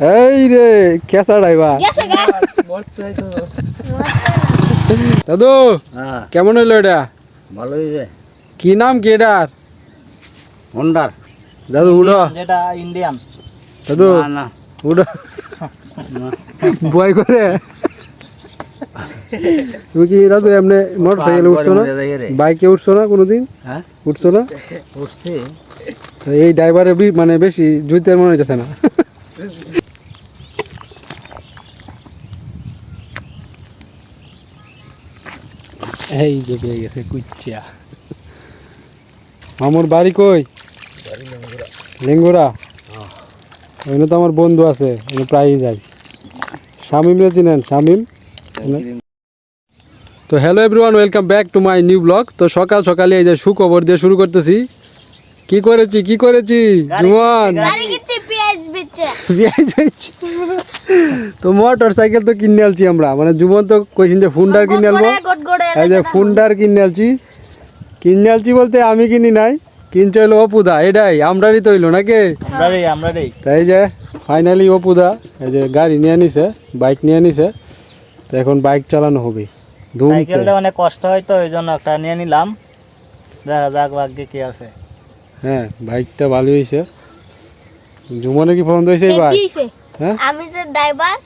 এই রে কেসা ড্রাইভার। দাদু হ্যাঁ। কেমন হইল এটা? ভালো হয়েছে। কি নাম কি এটার? হন্ডার। দাদু উড়ো যেটা ইন্ডিয়ান। দাদু না উড়ো ভয় করে। তুমি কি দাদু এমনি মোটর সাইকেলে উঠছো না। বাইকে উঠছো না কোনোদিন? হ্যাঁ। উঠছো না? উঠছি। এই ড্রাইভারের মানে বেশি জুইতে মনে হইতেছে না। এই যে পেয়ে গেছে কুচ্চা মামুর বাড়ি কই? লেঙ্গুরা ওখানে তো আমার বন্ধু আছে আমি প্রায়ই যাই শামিমরে চিনেন? শামিম? তো hello everyone welcome back to my new blog. তো সকাল সকালে এই যে সুখবর দিয়ে শুরু করতেছি। কি করেছি কি করেছি? জুয়ান। তো মোটর সাইকেল তো কিনে আলছি আমরা। মানে জুবন তো কইছেন যে ফুন্ডার কিনে আলবো এই যে ফুন্ডার কিনে আলছি কিনে আলছি বলতে আমি কিনি নাই। কিনছে হলো অপুদা এটাই। আমরারই তো হইল নাকি? তাই যে ফাইনালি অপুদা এই যে গাড়ি নিয়ে নিছে বাইক নিয়ে নিছে তো এখন বাইক চালানো হবে। সাইকেলটা অনেক কষ্ট হয় তো ওই জন্য একটা নিয়ে নিলাম। দেখা যাক ভাগ্যে কি আছে। হ্যাঁ বাইকটা ভালো হয়েছে জুমনে কি ফোন দিয়েছে ভাই দিছে হ্যাঁ? আমি যে ড্রাইভার।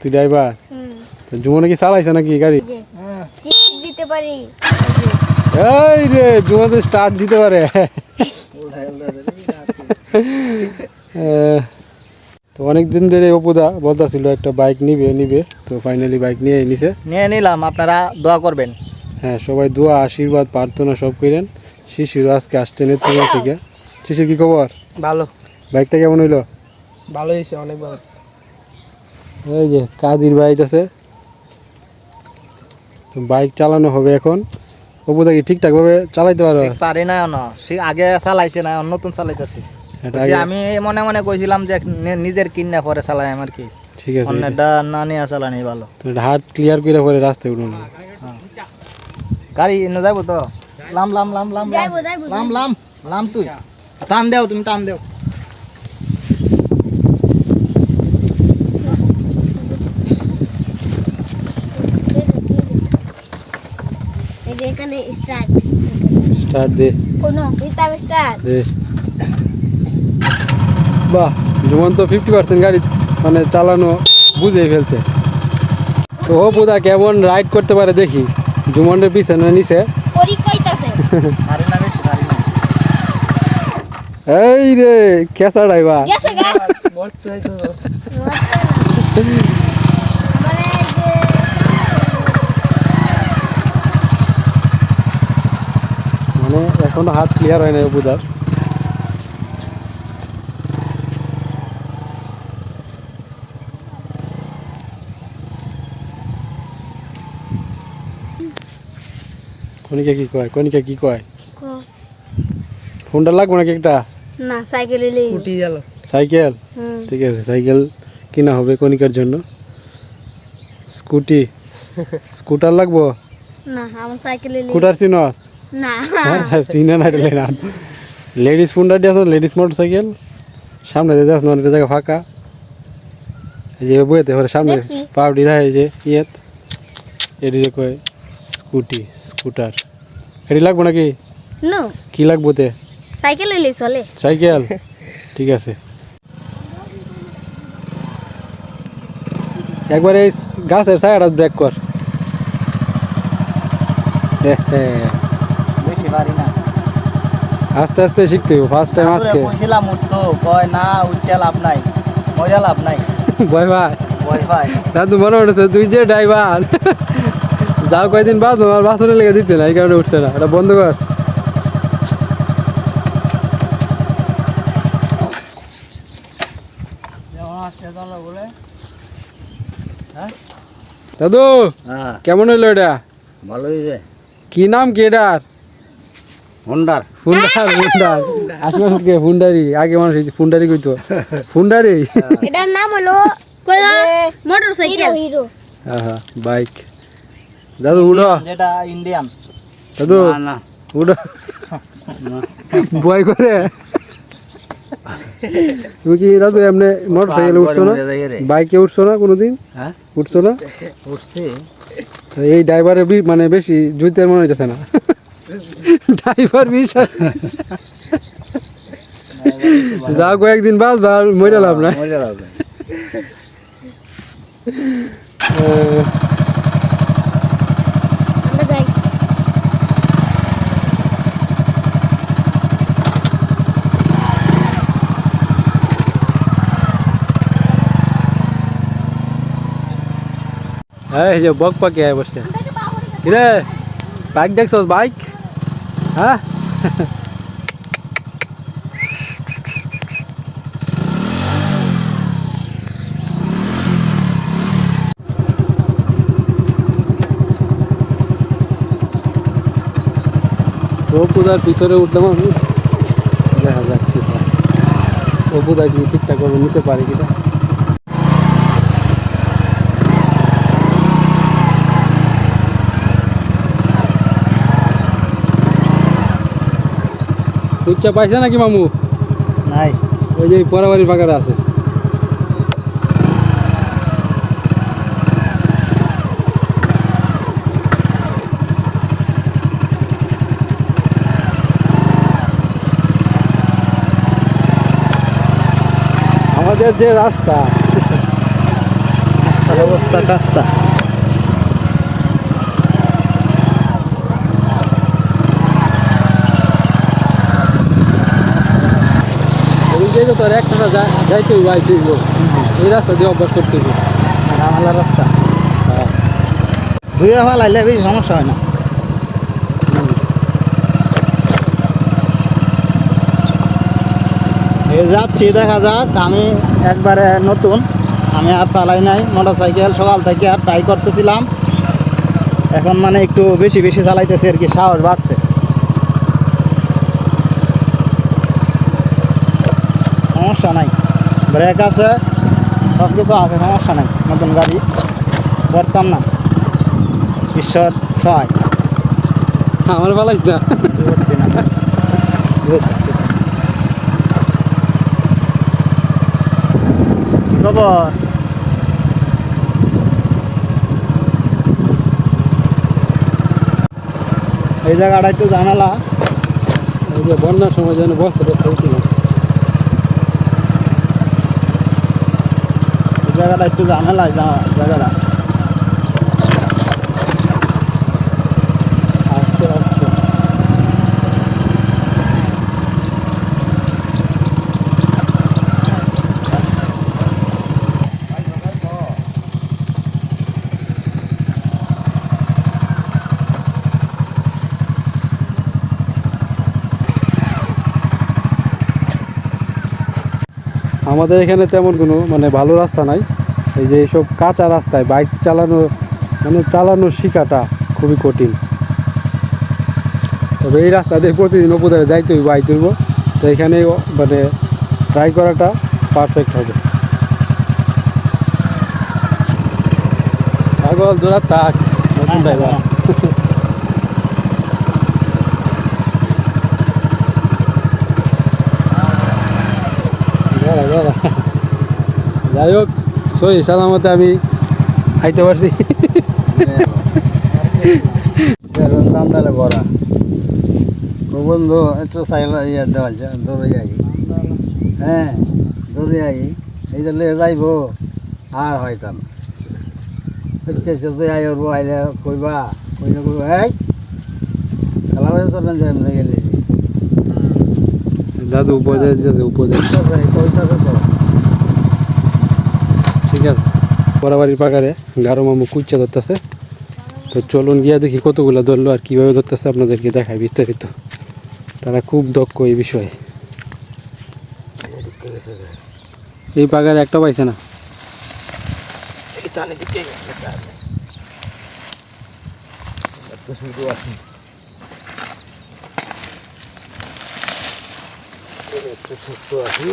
তুই ড্রাইভার? হুম। তো জুমনে কি চালাইছে নাকি গাড়ি? দিতে পারি। এই রে জুমনে স্টার্ট দিতে পারে। তো অনেক দিন ধরে অপুদা বলতাছিল একটা বাইক নিবে নিবে। তো ফাইনালি বাইক নিয়ে নিছে। নিয়ে নিলাম আপনারা দোয়া করবেন। হ্যাঁ সবাই দোয়া আশীর্বাদ প্রার্থনা সব করেন। শিশির আজকে আসতে নেত্রকোনা থেকে। শিশির কি খবর? ভালো। বাইকটা কেমন হইল? ভালো হয়েছে অনেক ভালো। এই যে কাদির বাইক আছে। বাইক চালানো হবে এখন। অপুদা কি ঠিকঠাক ভাবে চালাইতে পারো? পারি না না সে আগে চালাইছে না নতুন চালাইতেছি। আমি মনে মনে কইছিলাম যে নি- নিজের কিনা পরে চালাই আমার কি। ঠিক আছে। অন্যটা না নিয়ে চালানি ভালো। তো এটা হাত ক্লিয়ার করে পরে রাস্তায় উঠুন। গাড়ি এনে যাব তো? লাম লাম লাম লাম লাম। লাম লাম তুই। টান দেও তুমি টান দেও। এই যে এখানে স্টার্ট স্টার্ট দে। কোনো হিসাবে স্টার্ট দে। বাহ জুমন তো ফিফটি পার্সেন্ট গাড়ি মানে চালানো বুঝেই ফেলছে। তো ও বুধা কেমন রাইড করতে পারে দেখি জুমনের পিছনে নিছে পরি কইতাছে। পারি না বেশি পারি না। এই রে কেসা ড্রাইভার গেছে গা মানে যে মানে এখনও হাত ক্লিয়ার হয় না ও বুধার কনিকা কি কয়? কনিকা কি কয়? ফোনটা লাগবে নাকি একটা? না সাইকেল এলেই। সাইকেল? ঠিক আছে সাইকেল কিনা হবে কনিকার জন্য। স্কুটি? স্কুটার লাগবো? না আমার সাইকেল স্কুটার চিনস? হ্যাঁ লেডিস দিয়ে লেডিস মোটর সাইকেল সামনে দিয়ে দেখ নন জায়গা ফাঁকা। এই যে বইতে পরে সামনে। দেখছি। পাউডি রাখে যে ইয়েত। এটি কয় স্কুটি স্কুটার। এটি লাগবো নাকি? নো। কি লাগবো তে? সাইকেল এলেই চলে। সাইকেল? ঠিক আছে। একবার এই গাছের ছায়াটা ব্রেক কর। এ, হে, বেশি পারি না আস্তে আস্তে শিখতে হবে ফার্স্ট টাইম আজকে। কইছিলাম উঠতো কয় না উঠতে লাভ নাই মজা লাভ নাই। ভয় ভাই ভয় ভাই দাদু মনে উঠেছে তুই যে ড্রাইভার যাও কয়দিন বাদ আমার বাসনে লেগে দিতে না এই কারণে উঠছে না এটা বন্ধ কর। দাদু হ্যাঁ? কেমন হইল এটা? ভালো হয়েছে কি নাম কি এটার? হন্ডার। ফুন্ডার ফুন্ডার আশেপাশে কে ফুন্ডারি আগে মানুষ ফুন্ডারি কইতো। ফুন্ডারি এটার নাম হলো মোটর সাইকেল হিরো হ্যাঁ বাইক। দাদু উড়ো যেটা ইন্ডিয়ান। দাদু না উড়ো ভয় করে। তুমি কি দাদু এমনি মোটর সাইকেলে উঠছো না। বাইকে উঠছো না কোনোদিন? হ্যাঁ? উঠছো না? উঠছি। এই ড্রাইভারের মানে বেশি জুইতে মনে হইতেছে না। ড্রাইভার বিশ্বাস যা কয়েকদিন বাদ বা মরে লাভ না মজা লাগবে আমরা যাই এই যে বক পাকে বসছে কিরে বাইক দেখছ বাইক? হ্যাঁ? অপুদার পিছনে উঠলাম আমি। দেখা যাক কি হয়। অপুদা কি ঠিকঠাক করে নিতে পারে কিনা। উচ্চা পাইছে নাকি মামু? নাই। ওই যে পরাবাড়ির বাগারে আছে। আমাদের যে রাস্তা রাস্তার অবস্থা কাস্তা। তোর একটা যাইতে এই রাস্তা দিয়ে অভ্যাস রাস্তা। বেশি সমস্যা হয় না। যাচ্ছি, দেখা যাক। আমি একবারে নতুন। আমি আর চালাই নাই মোটর সাইকেল সকাল থেকে আর ট্রাই করতেছিলাম। এখন মানে একটু বেশি বেশি চালাইতেছি আর কি, সাহস বাড়ছে। সমস্যা নাই। ব্রেক আছে সব কিছু আছে সমস্যা নাই নতুন গাড়ি। করতাম না। ঈশ্বর সহায়। আমার ভালো না। খবর? এই জায়গাটা একটু জানালা। এই যে বন্যার সময় যেন বস্তা বস্তা হয়েছিল জায়গাটা একটু জানালা যা- জায়গাটা আস্তে আস্তে আমাদের এখানে তেমন কোনো মানে ভালো রাস্তা নাই। এই যে এইসব কাঁচা রাস্তায় বাইক চালানো মানে চালানোর শিখাটা খুবই কঠিন। তবে এই রাস্তা দিয়ে প্রতিদিন উপরে যাইতে হইব, আইতে হইব। তো এখানে মানে ট্রাই করাটা পারফেক্ট হবে। ছাগল দৌড়া তাক, নতুন ড্রাইভার দাঁড়া, দাঁড়া। যাই হোক সই সালামতে আমি খাইতে পারছি। বড়া বন্ধু একটু সাইকেল ইয়ে দেওয়া যায় দৌড়ে যাই হ্যাঁ দৌড়ে যাই এই যে লে যাইব আর হয়তাম। হচ্ছে যদি আই ওর আইলে কইবা কইলে কইবা এই খেলা বাজে তো না যাই। না গেলে দাদু উপদেশ। কইতাছে তো। ঠিক আছে? বরাবাড়ির পাকারে গারো মামু কুচ্চা ধরতেছে। তো চলুন গিয়া দেখি কতগুলো ধরলো আর কীভাবে ধরতেছে আপনাদেরকে দেখায় বিস্তারিত। তারা খুব দক্ষ এই বিষয়ে। এই পাকারে একটা পাইছে না? ছোট্ট আছি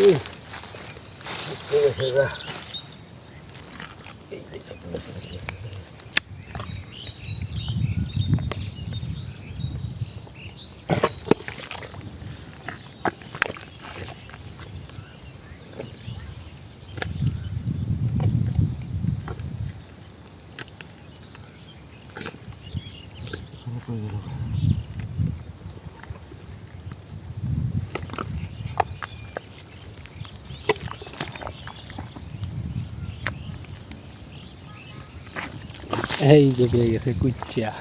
এই যে পেয়ে গেছে কুচ্চা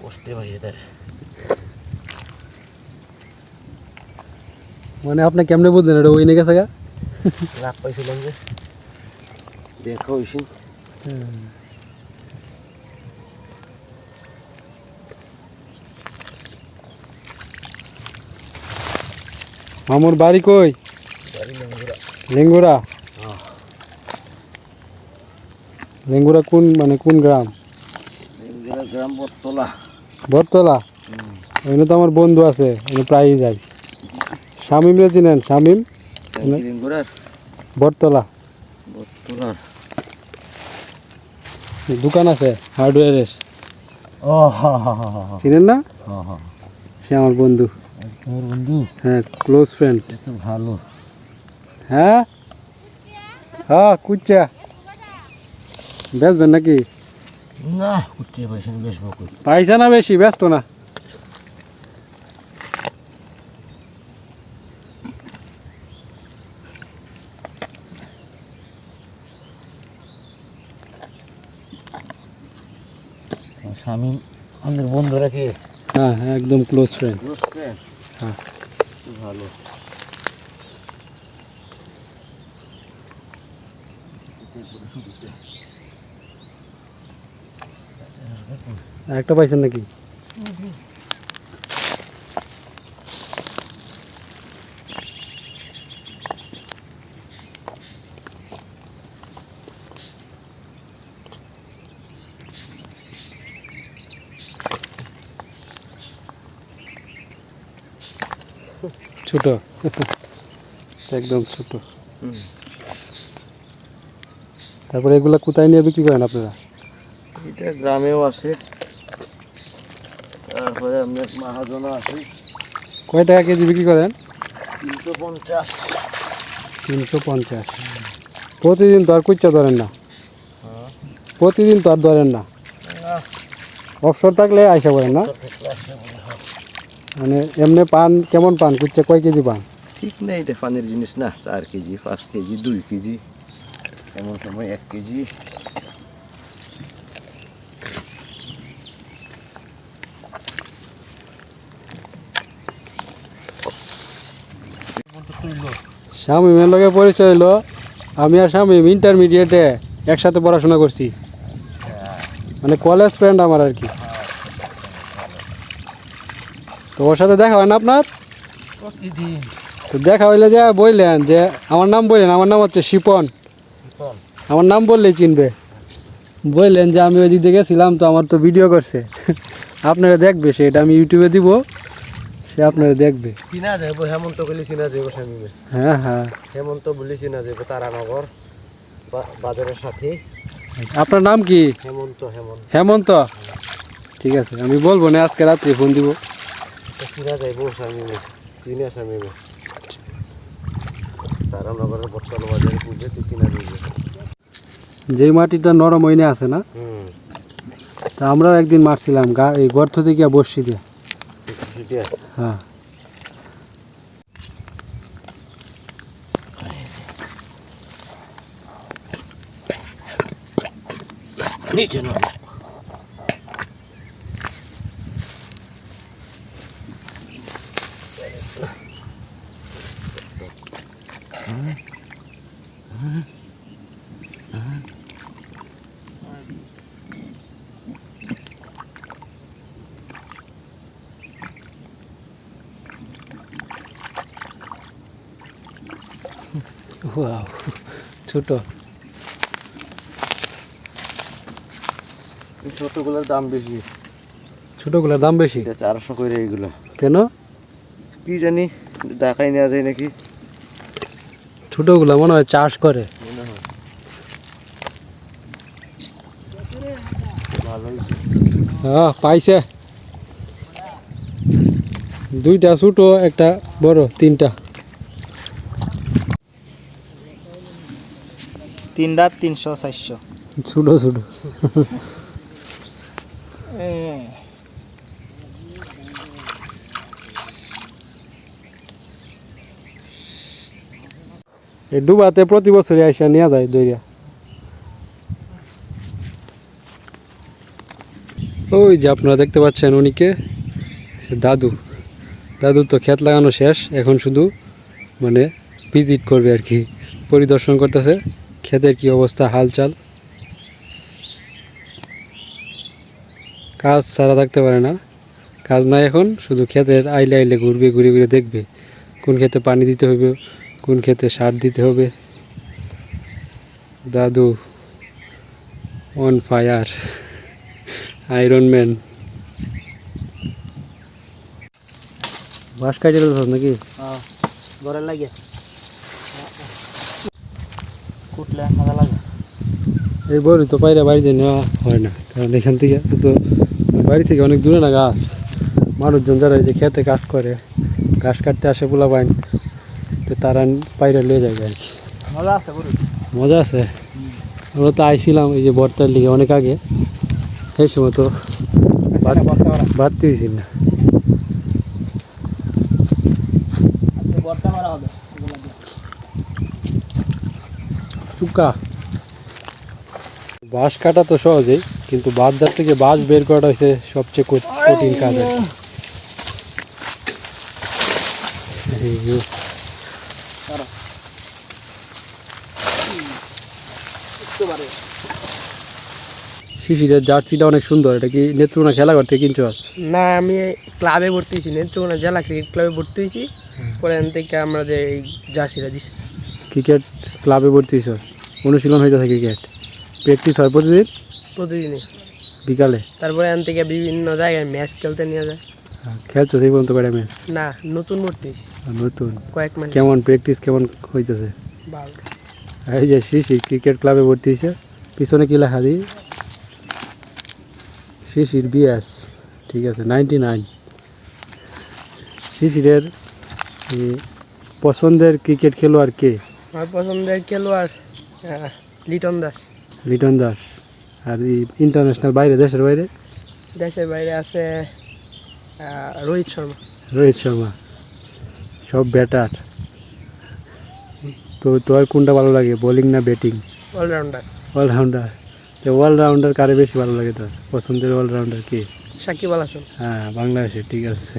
বসতে পারি তার মানে আপনি কেমনে বুঝলেন এটা ওই নিয়ে গেছে গা রাগ পাইছিলাম যে দেখো হইছি মামুর বাড়ি কই লেঙ্গুরা লেঙ্গুরা কোন মানে কোন গ্রাম? গ্রাম বটতলা। বটতলা? ওইখানে তো আমার বন্ধু আছে ওখানে প্রায়ই যাই শামিমরে চিনেন? শামিম? বটতলা। বটতলার। দোকান আছে হার্ডওয়্যারের। চিনেন না? সে আমার বন্ধু। বন্ধু? হ্যাঁ ক্লোজ ফ্রেন্ড। ভালো। হ্যাঁ? হ্যাঁ কুচ্চা। বেচবেন নাকি? না কুটতে পাইছেন বকুল পয়সা না বেশি ব্যস্ত না। স্বামী আমাদের বন্ধুরা কি? হ্যাঁ হ্যাঁ একদম ক্লোজ ফ্রেন্ড হ্যাঁ। ভালো। একটা পাইছেন নাকি? ছোট। একদম ছোট। তারপরে এগুলা কোথায় নিয়ে বিক্রি করেন আপনারা? এটা গ্রামেও আছে। তারপরে আপনার মহাজনও আছে। কয় টাকা কেজি বিক্রি করেন? তিনশো পঞ্চাশ। তিনশো পঞ্চাশ। প্রতিদিন তো আর কুচ্চা ধরেন না। প্রতিদিন তো আর ধরেন না। অবসর থাকলে আইসা করেন না। মানে এমনি পান কেমন পান? কুচ্চা কয় কেজি পান? ঠিক নেই এটা পানির জিনিস না। চার কেজি পাঁচ কেজি দুই কেজি। এমন সময় এক কেজি। স্বামীমের লগে পরিচয় হলো আমি আর স্বামীম ইন্টারমিডিয়েটে একসাথে পড়াশোনা করছি। মানে কলেজ ফ্রেন্ড আমার আর কি। তো ওর সাথে দেখা হয় না আপনার? তো দেখা হইলে যে বললেন যে আমার নাম বললেন আমার নাম হচ্ছে শিপন। আমার নাম বললেই চিনবে। বললেন যে আমি ওই দিক গেছিলাম তো আমার তো ভিডিও করছে। আপনারা দেখবে সেটা আমি ইউটিউবে দিব। সে আপনারা দেখবে। চিনা যাইব হেমন্ত গেলে চিনা যাইব স্বামীমে হ্যাঁ হ্যাঁ। হেমন্ত বলে চিনা যাইব তারানগর বাজারের সাথে। আপনার নাম কি? হেমন্ত হেমন্ত। হেমন্ত? ঠিক আছে আমি বলব না আজকে রাত্রে ফোন দিব। চিনা যাইব স্বামীমে চিনা স্বামীমে তারানগরের বটতল বাজারে পুজো চিনা যাইব। যেই মাটিটা নরম হইনে আছে না তা আমরাও একদিন মারছিলাম গা এই গর্ত থেকে বসছি দিয়ে। সেটা হ্যাঁ নিচে না ওয়াও ছোট। ছোটগুলোর দাম বেশি। ছোটগুলোর দাম বেশি? চারশো করে এইগুলো। কেন? কি জানি দেখাই নেওয়া যায় নাকি? ছোটগুলো মনে হয় চাষ করে। হ্যাঁ। পাইছে। দুইটা ছোট একটা বড় তিনটা। তিন রাত তিনশো চারশো। ছোট ছোট। এই ডুবাতে প্রতি বছরই আসা নিয়ে যায় দইরা। ওই যে আপনারা দেখতে পাচ্ছেন উনিকে দাদু। দাদু তো ক্ষেত লাগানো শেষ এখন শুধু মানে ভিজিট করবে আর কি পরিদর্শন করতেছে। ক্ষেতের কি অবস্থা হালচাল? কাজ ছাড়া থাকতে পারে না। কাজ নাই এখন শুধু ক্ষেতের আইলে আইলে ঘুরবে ঘুরে ঘুরে দেখবে কোন ক্ষেতে পানি দিতে হবে কোন ক্ষেতে সার দিতে হবে। দাদু অন ফায়ার আয়রন ম্যান বাস কাজে নাকি? হ্যাঁ লাগে কুটলে মজা লাগে। এই বড়ি তো পায়রা বাড়িতে নেওয়া হয় না কারণ এখান থেকে তো বাড়ি থেকে অনেক দূরে না গাছ। মানুষজন যারা এই যে খেতে কাজ করে ঘাস কাটতে আসে পোলা পাইন তো তারা পায়রা লিয়ে যায় আর কি মজা আছে মজা আছে। আমরা তো আইছিলাম এই যে বর্তার লিগে অনেক আগে। সেই সময় তো বাড়তে হয়েছিল না বর্তা মারা হবে চুকা। বাঁশ কাটা তো সহজেই কিন্তু বাঁধদার থেকে বাঁশ বের করাটা হচ্ছে সবচেয়ে কঠিন কাজ যে, শিশিরের জার্সিটা অনেক সুন্দর এটা কি নেত্রকোনা খেলা করতে কিনছো আজ? না আমি ক্লাবে ভর্তি হয়েছি নেত্রকোনা জেলা ক্রিকেট ক্লাবে ভর্তি হয়েছি। পরে থেকে আমাদের এই জার্সিটা দিছে। ক্রিকেট ক্লাবে ভর্তি হয়েছ। অনুশীলন হইতেছে ক্রিকেট। প্র্যাকটিস হয় প্রতিদিন? প্রতিদিনই। বিকালে? তারপরে এখান থেকে বিভিন্ন জায়গায় ম্যাচ খেলতে নিয়ে যায়। খেলছো সেই পর্যন্ত বেড়ে ম্যাচ না নতুন ভর্তি। নতুন? কয়েক মাস কেমন প্র্যাকটিস কেমন হইতেছে? ভালো। এই যে শিশির ক্রিকেট ক্লাবে ভর্তি হয়েছে। পিছনে কি লেখা দিই শিশির বিএস। ঠিক আছে নাইনটি নাইন শিশিরের পছন্দের ক্রিকেট খেলোয়াড় কে? আমার পছন্দের খেলোয়াড় লিটন দাস। লিটন দাস। আর ইন্টারন্যাশনাল বাইরে দেশের বাইরে? দেশের বাইরে আছে রোহিত শর্মা। রোহিত শর্মা। সব ব্যাটার তো তোর কোনটা ভালো লাগে বোলিং না ব্যাটিং অলরাউন্ডার অলরাউন্ডার তো অলরাউন্ডার কারে বেশি ভালো লাগে তোর? পছন্দের অলরাউন্ডার কে? সাকিব আল হাসান। হ্যাঁ বাংলাদেশে ঠিক আছে।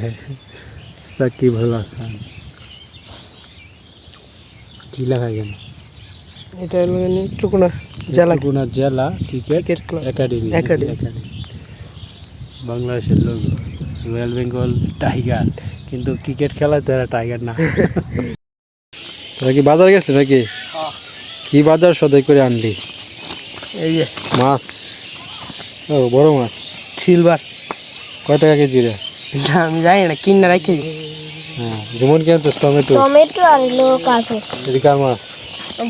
সাকিব আল হাসান। কি লেখা কেন এটা হলো নেত্রকোনা জেলা। নেত্রকোনা জেলা ক্রিকেট একাডেমি। একাডেমি। বাংলাদেশের লোক রয়্যাল বেঙ্গল টাইগার। কিন্তু ক্রিকেট খেলায় তো এরা টাইগার না। তোরা কি বাজার গেছিস নাকি? কি বাজার সদাই করে আনলি? এই যে। মাছ? ও বড় মাছ। সিলভার। কয় টাকা কেজি রে? আমি জানি না কিনে রেখে হ্যাঁ যেমন কেন তো? টমেটো। টমেটো আনলো কালকে এদিকার মাছ?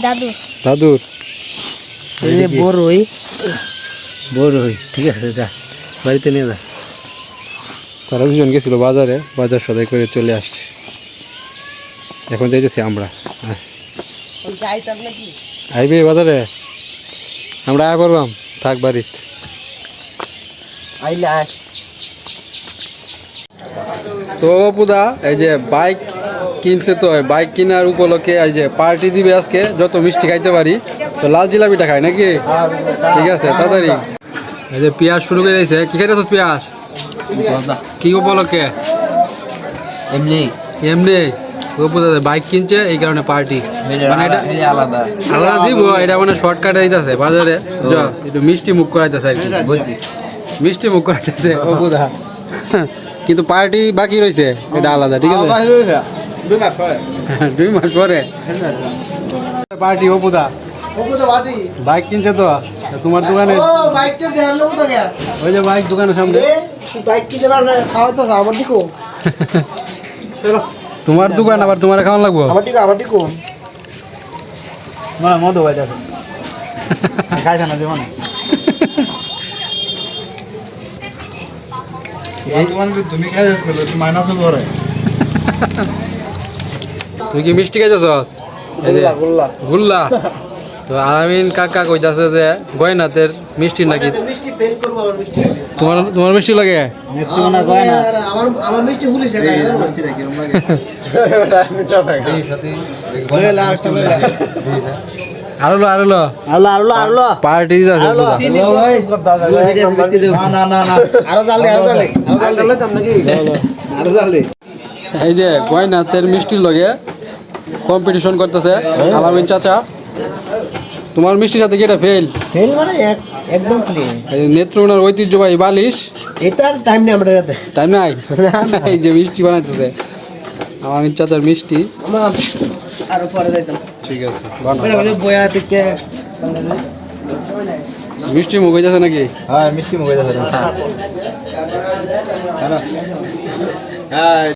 দাদু দাদুর। এই যে বড়ই বড় হই ঠিক আছে যা বাড়িতে নিয়ে যা। তারা দুজন গেছিল বাজারে বাজার সদাই করে চলে আসছে। এখন যাইতেছি আমরা। আহ, আইবে বাজারে? আমরা আয় করলাম। থাক বাড়িতে। আইলে আয়। তো পুদা এই যে বাইক কিনছে তো বাইক কেনার উপলক্ষে এই যে পার্টি দিবে আজকে যত মিষ্টি খাইতে পারি। তো লাল জিলাপিটা খাই নাকি? ঠিক আছে তাড়াতাড়ি। এই যে পেঁয়াজ শুরু করে দিয়েছে। কি খাইতে পেঁয়াজ? কি উপলক্ষে? এমনি। এমনি। বাইক কিনছে এই কারণে পার্টি। মানে এটা আলাদা আলাদা। দিব এটা মানে শর্টকাটে দিতেছে বাজারে। যা, একটু মিষ্টি মুখ করাইতেছে আর কি। বুঝছি। মিষ্টি মুখ করাইতেছে অপুদা কিন্তু পার্টি বাকি রয়েছে। এটা আলাদা ঠিক আছে? দুই মাস পরে। দুই মাস পরে। পার্টি অপুদা। বাইক কিনছে তো? তোমার দোকানে ওই যে বাইক দোকানের সামনে। বাইক কিনতে পারবে তো আমার দিকো। তোমার দোকান আবার তোমার খাওয়ান লাগবো? আমার দিকো আমার দিকো। মধু বাইতে আছে। খাইছে না জীবনে তুমি খাই মাইনাস পরে তুই কি মিষ্টি খাইতেছস এই যে গুল্লা তো আলামিন কাকা কইতাছে যে গয়নাতের মিষ্টি নাকি? তোমার তোমার মিষ্টি লাগে? আমার মিষ্টি হয়ে আরও লো পার্টি। না না না না। আরও জাল দে আরও জাল দে আরও জাল দে আরও। জাল দে এই যে গয়নাথের মিষ্টির লগে কম্পিটিশন করতেছে আলামিন চাচা। তোমার মিষ্টির সাথে কি এটা ফেল ফেল মানে এক একদম ক্লিন নেত্রকোনার ঐতিহ্যবাহী বালিশ। এটা টাইম নেই আমরা হাতে। তাই নাই? এই যে মিষ্টি বানাইতেছে। আলামিন চাচার মিষ্টি। আরও পরে যাইতাম। ঠিক আছে। বানাও। বয়া থেকে মিষ্টি মুখ হইতেছে নাকি? হ্যাঁ মিষ্টি মুখ হয়ে। যাচ্ছে হ্যাঁ